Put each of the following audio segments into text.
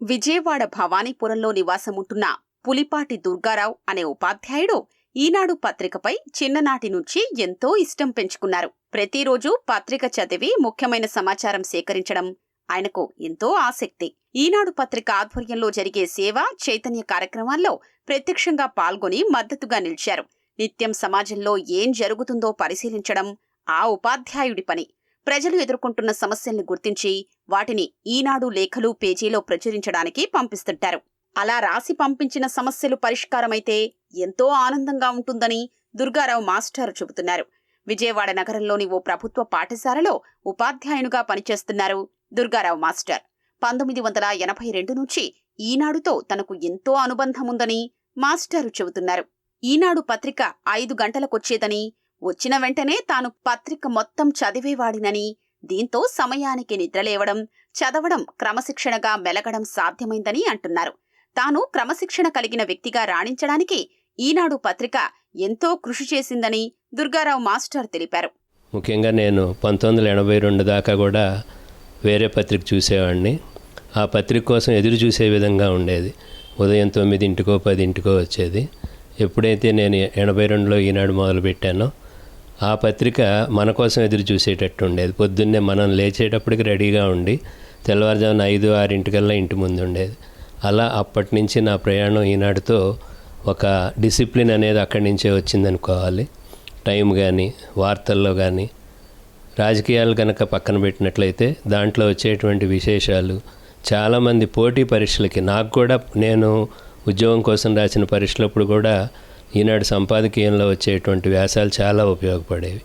విజయవాడ భవానీపురంలో నివాసముంటున్న పులిపాటి దుర్గారావు అనే ఉపాధ్యాయుడు ఈనాడు పత్రికపై చిన్ననాటి నుంచి ఎంతో ఇష్టం పెంచుకున్నారు. ప్రతిరోజు పత్రిక చదివి ముఖ్యమైన సమాచారం సేకరించడం ఆయనకు ఎంతో ఆసక్తి. ఈనాడు పత్రిక ఆధ్వర్యంలో జరిగే సేవ చైతన్య కార్యక్రమాల్లో ప్రత్యక్షంగా పాల్గొని మద్దతుగా నిలిచారు. నిత్యం సమాజంలో ఏం జరుగుతుందో పరిశీలించడం ఆ ఉపాధ్యాయుడి పని. ప్రజలు ఎదుర్కొంటున్న సమస్యల్ని గుర్తించి వాటిని ఈనాడు లేఖలు పేజీలో ప్రచురించడానికి పంపిస్తుంటారు. అలా రాసి పంపించిన సమస్యలు పరిష్కారమైతే ఎంతో ఆనందంగా ఉంటుందని దుర్గారావు మాస్టారు చెబుతున్నారు. విజయవాడ నగరంలోని ఓ ప్రభుత్వ పాఠశాలలో ఉపాధ్యాయునిగా పనిచేస్తున్నారు దుర్గారావు మాస్టర్. పంతొమ్మిది వందల ఎనభై రెండు నుంచి ఈనాడుతో తనకు ఎంతో అనుబంధముందని మాస్టారు చెబుతున్నారు. ఈనాడు పత్రిక ఐదు గంటలకొచ్చేదని వచ్చిన వెంటనే తాను పత్రిక మొత్తం చదివేవాడినని దీంతో సమయానికి నిద్రలేవడం చదవడం క్రమశిక్షణగా మెలగడం సాధ్యమైందని అంటున్నారు. తాను క్రమశిక్షణ కలిగిన వ్యక్తిగా రాణించడానికి ఈనాడు పత్రిక ఎంతో కృషి చేసిందని దుర్గారావు మాస్టర్ తెలిపారు. ముఖ్యంగా నేను పంతొమ్మిది వందల ఎనభై రెండు దాకా కూడా వేరే పత్రిక చూసేవాడిని. ఆ పత్రిక కోసం ఎదురు చూసే విధంగా ఉండేది. ఉదయం తొమ్మిదింటికో పదింటికో వచ్చేది. ఎప్పుడైతే నేను ఎనభై రెండులో ఈనాడు మొదలుపెట్టానో ఆ పత్రిక మన కోసం ఎదురు చూసేటట్టు ఉండేది. పొద్దున్నే మనం లేచేటప్పటికి రెడీగా ఉండి తెల్లవారుజామున ఐదు ఆరింటికల్లా ఇంటి ముందు ఉండేది. అలా అప్పటి నుంచి నా ప్రయాణం ఈనాడుతో ఒక డిసిప్లిన్ అనేది అక్కడి నుంచే వచ్చిందనుకోవాలి. టైం కానీ వార్తల్లో కానీ రాజకీయాలు కనుక పక్కన పెట్టినట్లయితే దాంట్లో వచ్చేటువంటి విశేషాలు చాలామంది పోటీ పరీక్షలకి నాకు కూడా నేను ఉద్యోగం కోసం రాసిన పరీక్షలప్పుడు కూడా ఈనాడు సంపాదకీయంలో వచ్చేటువంటి వ్యాసాలు చాలా ఉపయోగపడేవి.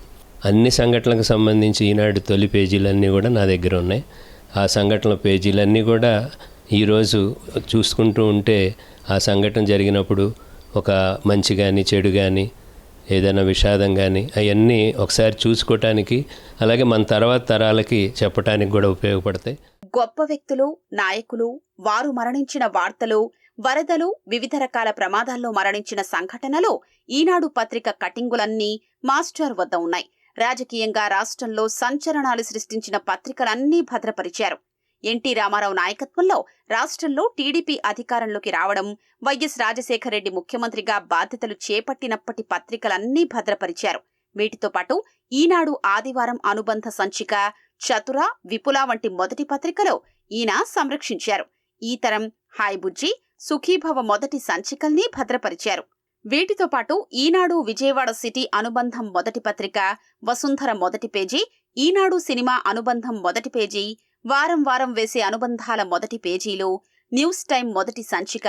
అన్ని సంఘటనలకు సంబంధించి ఈనాడు తొలి పేజీలన్నీ కూడా నా దగ్గర ఉన్నాయి. ఆ సంఘటనల పేజీలన్నీ కూడా ఈరోజు చూసుకుంటూ ఉంటే ఆ సంఘటన జరిగినప్పుడు ఒక మంచి కానీ చెడు కానీ ఏదైనా విషాదం కానీ అవన్నీ ఒకసారి చూసుకోవటానికి అలాగే మన తర్వాత తరాలకి చెప్పడానికి కూడా ఉపయోగపడతాయి. గొప్ప వ్యక్తులు నాయకులు వారు మరణించిన వార్తలు వరదలు వివిధ రకాల ప్రమాదాల్లో మరణించిన సంఘటనలు ఈనాడు పత్రిక కటింగులన్నీ మాస్టర్ వద్ద ఉన్నాయి. రాజకీయంగా రాష్ట్రంలో సంచలనాలు సృష్టించిన పత్రికలన్నీ భద్రపరిచారు. ఎన్టీ రామారావు నాయకత్వంలో రాష్ట్రంలో టీడీపీ అధికారంలోకి రావడం వైఎస్ రాజశేఖరరెడ్డి ముఖ్యమంత్రిగా బాధ్యతలు చేపట్టినప్పటి పత్రికలన్నీ భద్రపరిచారు. వీటితో పాటు ఈనాడు ఆదివారం అనుబంధ సంచిక చతుర విపుల వంటి మొదటి పత్రికలో ఈయన సంరక్షించారు. ఈ తరం హాయ్ బుజ్జి సుఖీభవ మొదటి సంచికల్ని భద్రపరిచారు. వీటితో పాటు ఈనాడు విజయవాడ సిటీ అనుబంధం మొదటి పత్రిక వసుంధర మొదటి పేజీ ఈనాడు సినిమా అనుబంధం మొదటి పేజీ వారం వారం వేసే అనుబంధాల మొదటి పేజీలు న్యూస్ టైం మొదటి సంచిక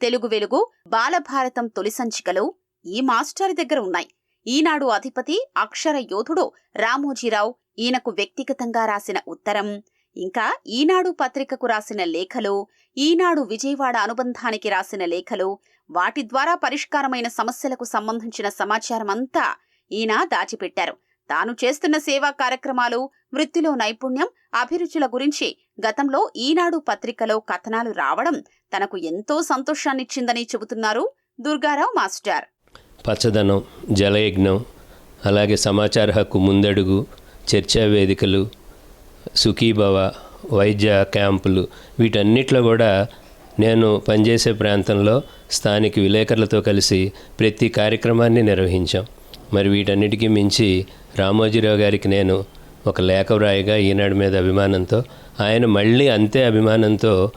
తెలుగు వెలుగు బాలభారతం తొలి సంచికలు ఈ మాస్టర్ దగ్గర ఉన్నాయి. ఈనాడు అధిపతి అక్షర యోధుడు రామోజీరావు ఈయనకు వ్యక్తిగతంగా రాసిన ఉత్తరం. ఇంకా ఈనాడు పత్రికకు రాసిన లేఖలు ఈనాడు విజయవాడ అనుబంధానికి రాసిన లేఖలు వాటి ద్వారా పరిష్కారమైన సమస్యలకు సంబంధించిన సమాచారమంతా ఈయన దాచిపెట్టారు. తాను చేస్తున్న సేవా కార్యక్రమాలు వృత్తిలో నైపుణ్యం అభిరుచుల గురించి గతంలో ఈనాడు పత్రికలో కథనాలు రావడం తనకు ఎంతో సంతోషాన్నిచ్చిందని చెబుతున్నారు దుర్గారావు మాస్టర్. పచ్చదనం జలయజ్ఞం అలాగే సమాచార హక్కు ముందడుగు చర్చా వేదికలు సుఖీభవ వైద్య క్యాంపులు వీటన్నిటిలో కూడా నేను పనిచేసే ప్రాంతంలో స్థానిక విలేకరులతో కలిసి ప్రతి కార్యక్రమాన్ని నిర్వహించాం. మరి వీటన్నిటికీ మించి రామోజీరావు గారికి నేను ఒక లేఖ వ్రాయగా ఈనాడు మీద అభిమానంతో ఆయన మళ్ళీ అంతే అభిమానంతో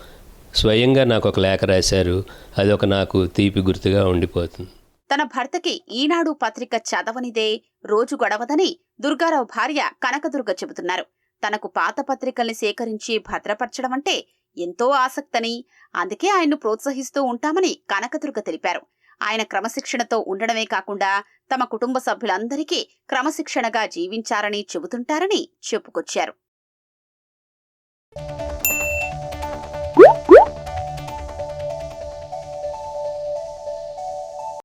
స్వయంగా నాకు ఒక లేఖ రాశారు. అది ఒక నాకు తీపి గుర్తుగా ఉండిపోతుంది. తన భర్తకి ఈనాడు పత్రిక చదవనిదే రోజు గడవదని దుర్గారావు భార్య కనకదుర్గ చెబుతున్నారు. తనకు పాత పత్రికల్ని సేకరించి భద్రపరచడం అంటే ఎంతో ఆసక్తని అందుకే ఆయన్ను ప్రోత్సహిస్తూ ఉంటామని కనకదుర్గ తెలిపారు. ఆయన క్రమశిక్షణతో ఉండడమే కాకుండా తమ కుటుంబ సభ్యులందరికీ క్రమశిక్షణగా జీవించారని చెబుతుంటారని చెప్పుకొచ్చారు.